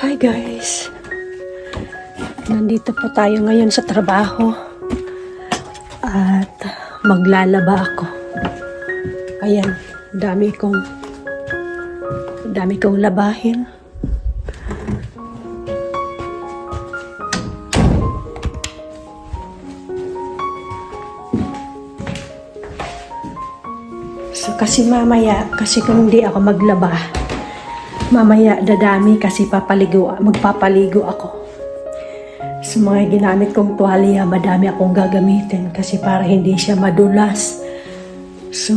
Hi guys! Nandito po tayo ngayon sa trabaho at maglalaba ako. Ayan, dami kong dami kong labahin. So kasi mamaya, kasi kung hindi ako maglaba, mamaya dadami kasi papaligo, magpapaligo ako. Sa mga ginamit kong tuwalya, madami akong gagamitin kasi para hindi siya madulas. So,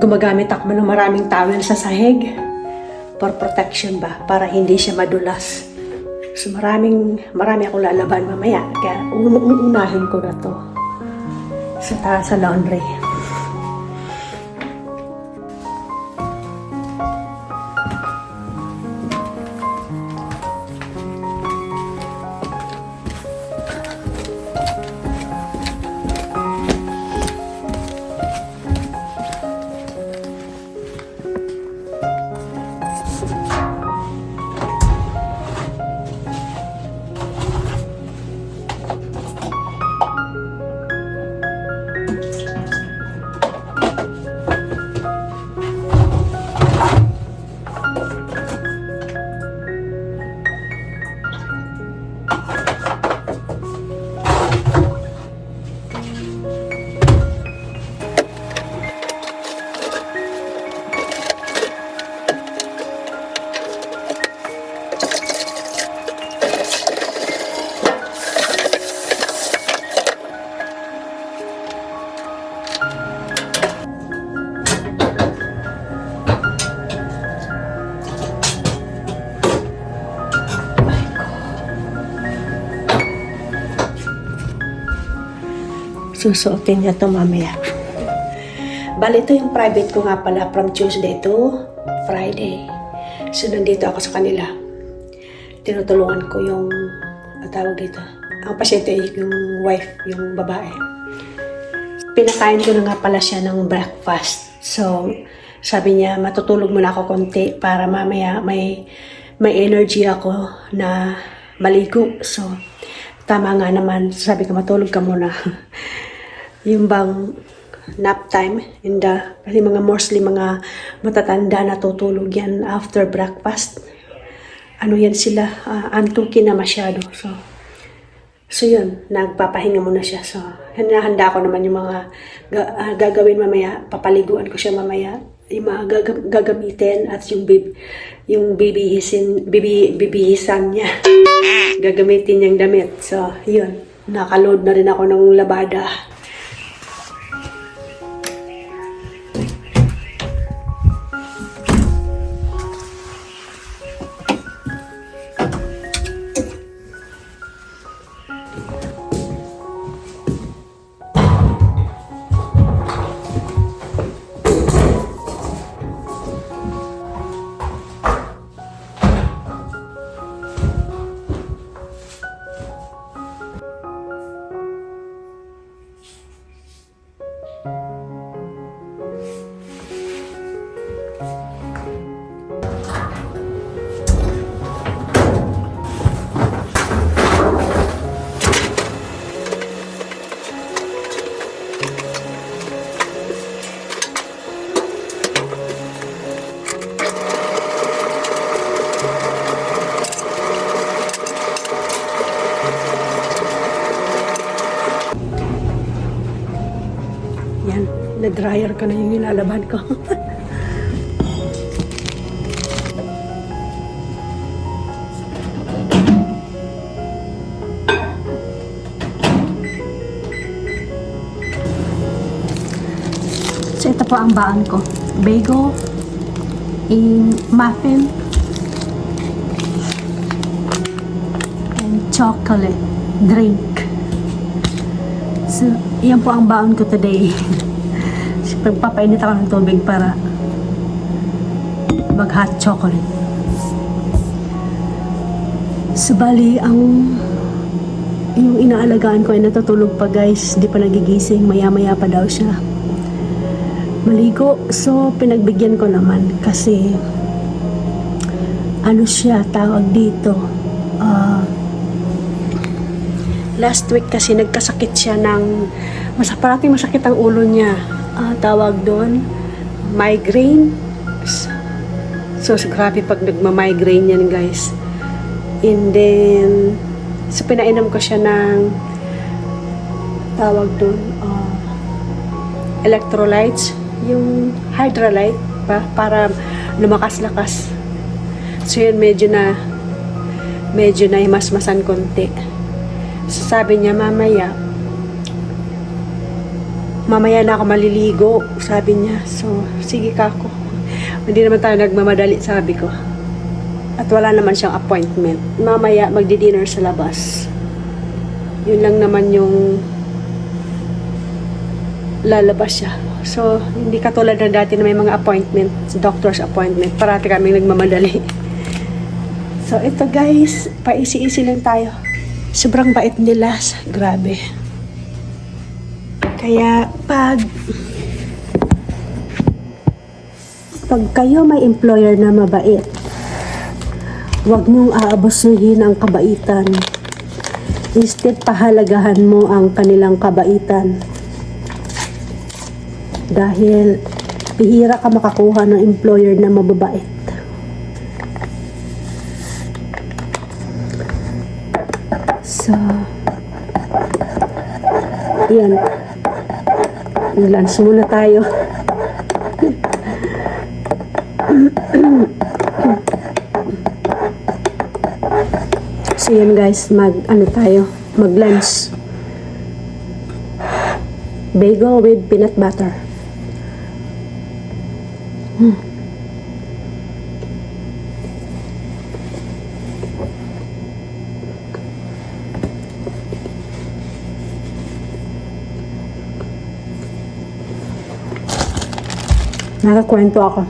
gumagamit ako ng maraming towel sa sahig for protection ba, para hindi siya madulas. So, maraming, marami akong lalaban mamaya. Kaya, un- unahin ko na to sa sa laundry. Susuotin niya to mamaya. Bali, ito yung private ko nga pala from Tuesday to Friday. So, nandito ako sa kanila. Tinutulungan ko yung, ang tawag dito, ang pasyente yung wife, yung babae. Pinakain ko na nga pala siya ng breakfast. So, sabi niya, matutulog muna ako konti para mamaya may, may energy ako na maligo. So, tama nga naman, sabi ko, matulog ka muna. yung bang nap time in the kasi mga mostly mga matatanda natutulog yan after breakfast. Ano yan sila uh, antukin na masyado. So so yun nagpapahinga muna siya. So hinahanda ko naman yung mga ga- ah, gagawin mamaya papaliguan ko siya mamaya. Yung mga gagam- gagamitin at yung bib yung bibihisin bibi, bibihisan niya. Gagamitin niyang damit. So yun nakaload na rin ako ng labada Yan, na-dryer ka na yung nilalaban ko. so ito po ang baan ko. Bagel, in muffin, and chocolate drink. So, yan po ang baon ko today. Pagpapainit ako ng tubig para mag hot chocolate. So, bali, ang yung inaalagaan ko ay natutulog pa guys. Di pa nagigising. Maya-maya pa daw siya. Maligo. So, pinagbigyan ko naman kasi ano siya, tawag dito, ah, last week kasi nagkasakit siya ng, mas, masakit ang ulo niya. Ah, tawag doon, migraine. So, grabe pag nagma-migraine yan, guys. And then, so pinainom ko siya ng tawag doon, ah, electrolytes, yung hydrolyte pa, para lumakas-lakas. So yun, medyo na medyo na himasmasan konti. So sabi niya, mamaya, mamaya na ako maliligo, sabi niya. So, sige ka ako. Hindi naman tayo nagmamadali, sabi ko. At wala naman siyang appointment. Mamaya, magdi-dinner sa labas. Yun lang naman yung lalabas siya. So, hindi katulad ng dati na may mga appointment, doctor's appointment. Parati kami nagmamadali. So, ito guys, paisi-isi lang tayo. Sobrang bait nila. Grabe. Kaya, pag pag kayo may employer na mabait, huwag niyong aabusuhin ang kabaitan. Instead, pahalagahan mo ang kanilang kabaitan. Dahil bihira ka makakuha ng employer na mababait. So, yan. Lunch muna tayo. So yan guys, mag ano tayo, mag lunch. Bagel with peanut butter. Nakakwento ako.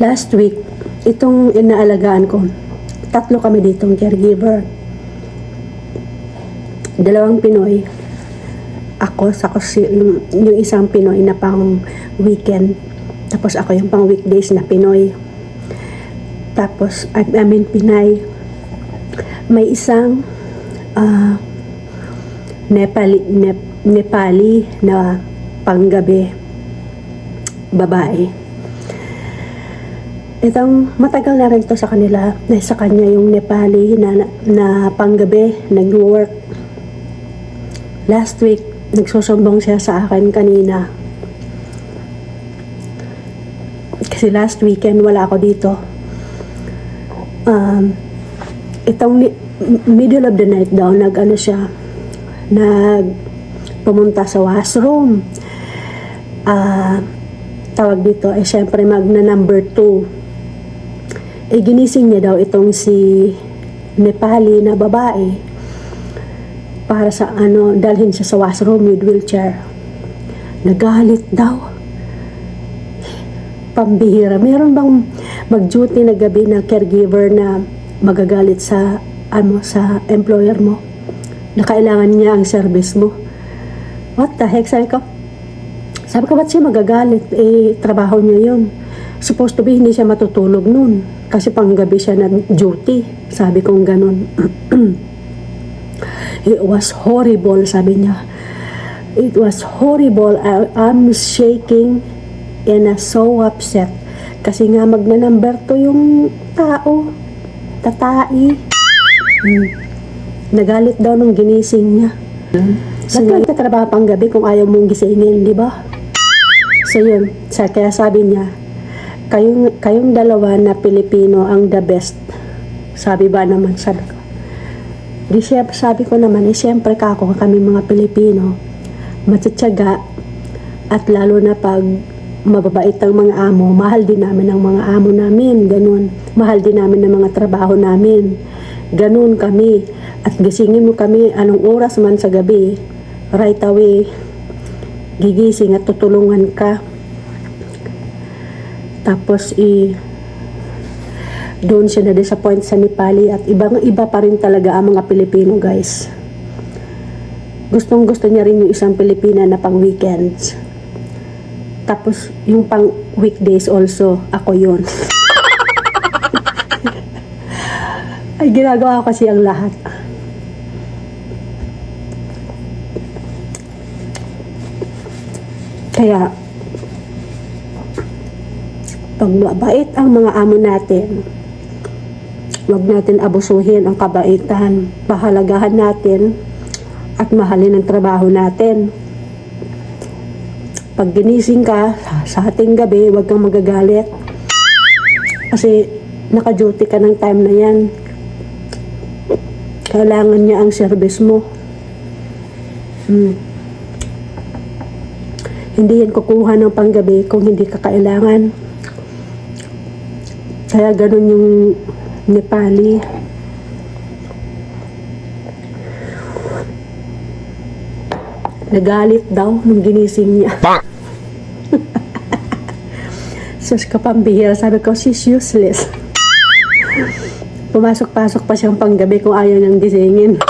Last week, itong inaalagaan ko, tatlo kami ditong caregiver. Dalawang Pinoy, ako sa yung, yung isang Pinoy na pang weekend. Tapos ako yung pang weekdays na Pinoy. Tapos I, I mean Pinay. May isang ah, Nepali Nep, Nepali na panggabi babae. Itong matagal na rin to sa kanila na sa kanya yung Nepali na, na, na panggabi nag-work. Last week nagsusumbong siya sa akin kanina. Kasi last weekend wala ako dito. Um, itong middle of the night daw, nag ano siya, nag pumunta sa washroom. Ah, tawag dito, eh syempre magna number 2. Eh ginising niya daw itong si Nepali na babae para sa ano, dalhin siya sa washroom with wheelchair. Nagalit daw. Pambihira. Meron bang mag-duty na gabi na caregiver na magagalit sa ano sa employer mo? Na kailangan niya ang service mo? What the heck? Sabi ko, sabi ko, ba't siya magagalit? Eh, trabaho niya yun. Supposed to be, hindi siya matutulog nun. Kasi panggabi siya na duty. Sabi kong ganun. It was horrible, sabi niya. It was horrible. I, I'm shaking and I'm so upset. Kasi nga magna number to yung tao. Tatai. Hmm. Nagalit daw nung ginising niya. So, Ba't nagtatrabaho pang gabi kung ayaw mong gisingin, di ba? So yun, sa, kaya sabi niya, kayong, kayong dalawa na Pilipino ang the best. Sabi ba naman, ko. Di siya, sabi ko naman, eh siyempre kako kami mga Pilipino, matityaga at lalo na pag mababait ang mga amo, mahal din namin ang mga amo namin, ganun. Mahal din namin ang mga trabaho namin. Ganun kami. At gisingin mo kami anong oras man sa gabi, right away, gigising at tutulungan ka. Tapos i doon siya na-disappoint sa Nepali at ibang iba pa rin talaga ang mga Pilipino guys. Gustong gusto niya rin yung isang Pilipina na pang weekends. Tapos yung pang weekdays also, ako yun. Ay, ginagawa ko kasi ang lahat. Kaya, pag mabait ang mga amo natin, huwag natin abusuhin ang kabaitan. Pahalagahan natin at mahalin ang trabaho natin. Pag ginising ka sa ating gabi, huwag kang magagalit. Kasi naka-duty ka ng time na yan. Kailangan niya ang service mo. Hmm. Hindi yan kukuha ng panggabi kung hindi ka kailangan. Kaya ganun yung Nepali. Nagalit daw nung ginising niya. Sus ka pambihira. Sabi ko, she's useless. Pumasok-pasok pa siyang panggabi kung ayaw niyang gisingin.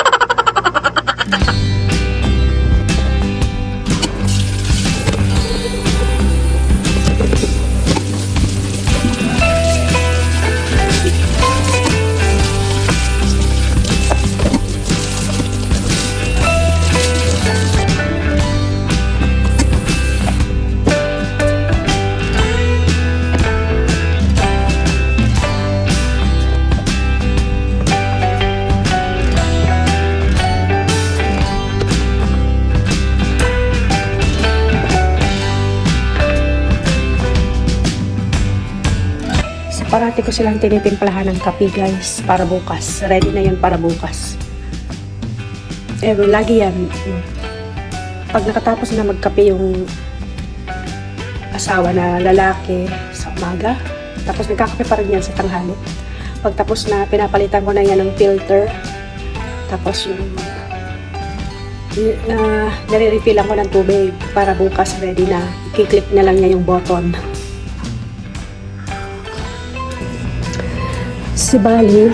Silang tinitimplahan ng kape guys para bukas. Ready na yun para bukas. Eh, lagi yan. Pag nakatapos na magkape yung asawa na lalaki sa umaga, tapos nagkakape pa rin yan sa tanghali. Pagtapos na, pinapalitan ko na yan ng filter. Tapos yung na nare-refillan ko ng tubig para bukas ready na. Kiklip na lang niya yung button. Si Bali,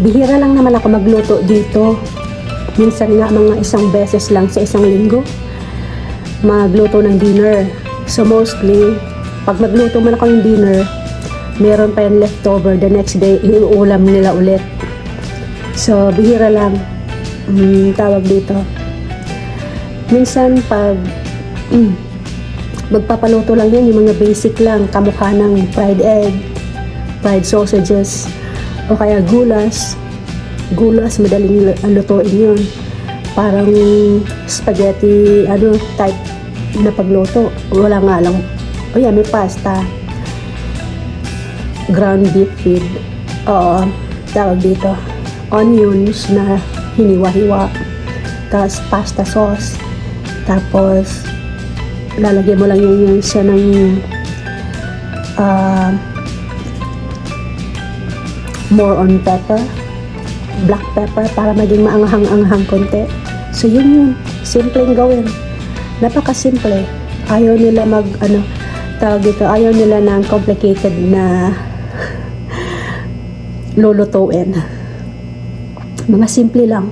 bihira lang naman ako magluto dito. Minsan nga mga isang beses lang sa isang linggo magluto ng dinner. So mostly, pag magluto man ako ng dinner, meron pa yung leftover the next day, iuulam nila ulit. So, bihira lang mm, tawag dito. Minsan pag mm, magpapaluto lang yan, yung mga basic lang, kamukha ng fried egg, fried sausages, o kaya gulas. Gulas, madaling lu- lutuin yun. Parang spaghetti, ano, type na pagluto. Wala nga lang. O yan, may pasta. Ground beef feed. Oo, tawag dito. Onions na hiniwa-hiwa. Tapos pasta sauce. Tapos, lalagyan mo lang yun yun siya ng ah, more on pepper, black pepper para maging maanghang-anghang konti. So yun yun, simpleng gawin. Napaka-simple. Ayaw nila mag, ano, tawag ito, ayaw nila ng complicated na lulutuin. Mga simple lang.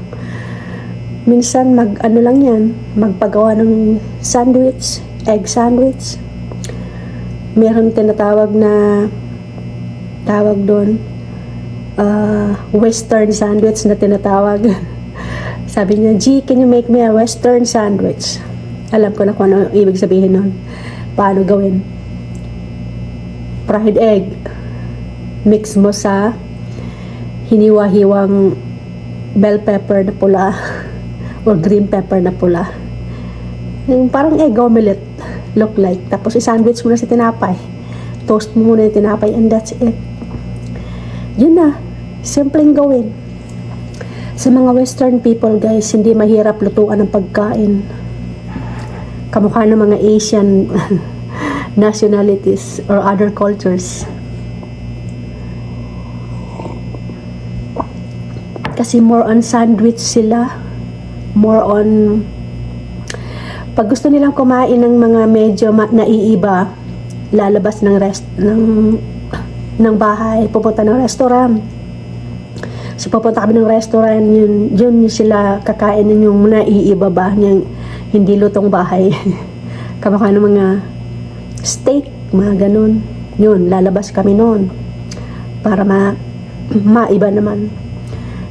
Minsan mag, ano lang yan, magpagawa ng sandwich, egg sandwich. Meron tinatawag na tawag doon, uh, western sandwich na tinatawag. Sabi niya, G, can you make me a western sandwich? Alam ko na kung ano ibig sabihin nun. Paano gawin? Fried egg. Mix mo sa hiniwa-hiwang bell pepper na pula or green pepper na pula. Yung parang egg omelette look like. Tapos i-sandwich mo na sa tinapay. Toast mo muna yung tinapay and that's it. Yun na. Simpleng gawin. Sa mga western people guys, hindi mahirap lutuan ng pagkain. Kamukha ng mga Asian nationalities or other cultures. Kasi more on sandwich sila. More on pag gusto nilang kumain ng mga medyo ma- naiiba, lalabas ng rest ng ng bahay, pupunta ng restaurant. So pupunta kami ng restaurant, yun, yun sila kakainin yung naiibaba niyang hindi lutong bahay. Kamukha ng mga steak, mga ganun. Yun, lalabas kami noon para ma maiba naman.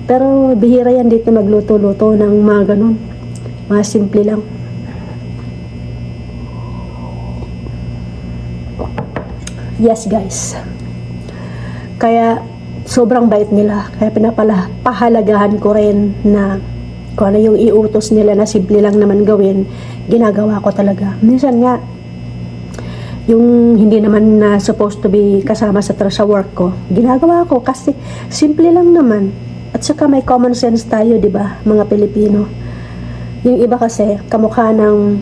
Pero bihira yan dito magluto-luto ng mga ganun. Mga simple lang. Yes, guys. Kaya sobrang bait nila. Kaya pinapala pahalagahan ko rin na kung ano yung iutos nila na simple lang naman gawin, ginagawa ko talaga. Minsan nga, yung hindi naman na supposed to be kasama sa, sa work ko, ginagawa ko kasi simple lang naman. At saka may common sense tayo, di ba, mga Pilipino. Yung iba kasi, kamukha ng,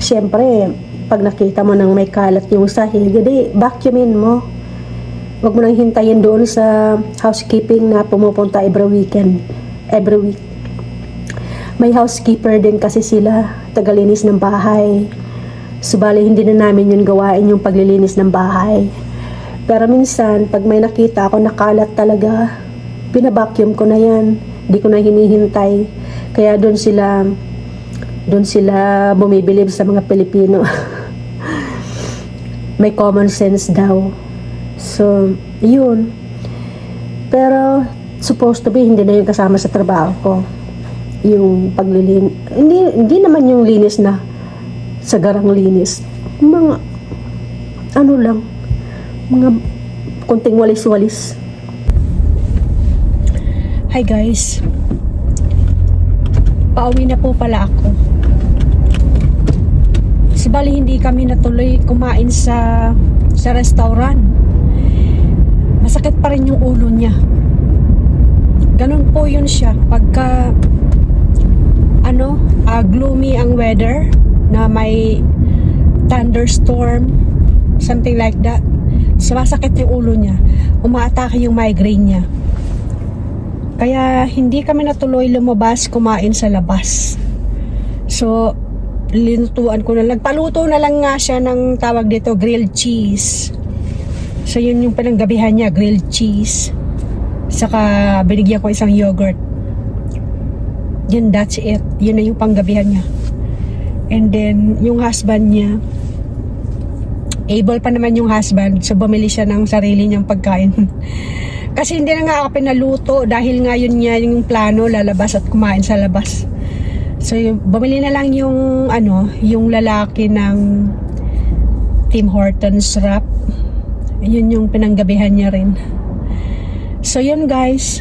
siyempre, pag nakita mo nang may kalat yung sahig, hindi, vacuumin mo. Huwag mo nang hintayin doon sa housekeeping na pumupunta every weekend, every week. May housekeeper din kasi sila, tagalinis ng bahay. Subali hindi na namin yun gawain yung paglilinis ng bahay. Pero minsan, pag may nakita ako nakalat talaga, binabacuum ko na yan. Hindi ko na hinihintay. Kaya doon sila, doon sila bumibilib sa mga Pilipino. may common sense daw. So, yun. Pero, supposed to be, hindi na yung kasama sa trabaho ko. Yung paglilin... Hindi, hindi naman yung linis na sa garang linis. Mga, ano lang, mga kunting walis-walis. Hi guys. Pauwi na po pala ako. Si Bali hindi kami natuloy kumain sa sa restaurant. Masakit pa rin yung ulo niya. Ganun po yun siya. Pagka ano, ah, gloomy ang weather na may thunderstorm, something like that. Sumasakit yung ulo niya. Umaatake yung migraine niya. Kaya hindi kami natuloy lumabas kumain sa labas. So, linutuan ko na. Nagpaluto na lang nga siya ng tawag dito, grilled cheese. So, yun yung pinanggabihan niya, grilled cheese. Saka, binigyan ko isang yogurt. Yun, that's it. Yun na yung panggabihan niya. And then, yung husband niya, able pa naman yung husband, so bumili siya ng sarili niyang pagkain. Kasi hindi na nga ako pinaluto dahil nga yun niya yung plano, lalabas at kumain sa labas. So, bumili na lang yung, ano, yung lalaki ng Tim Hortons wrap. Yun yung pinanggabihan niya rin. So, yun guys.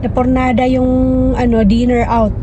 Napornada yung, ano, dinner out.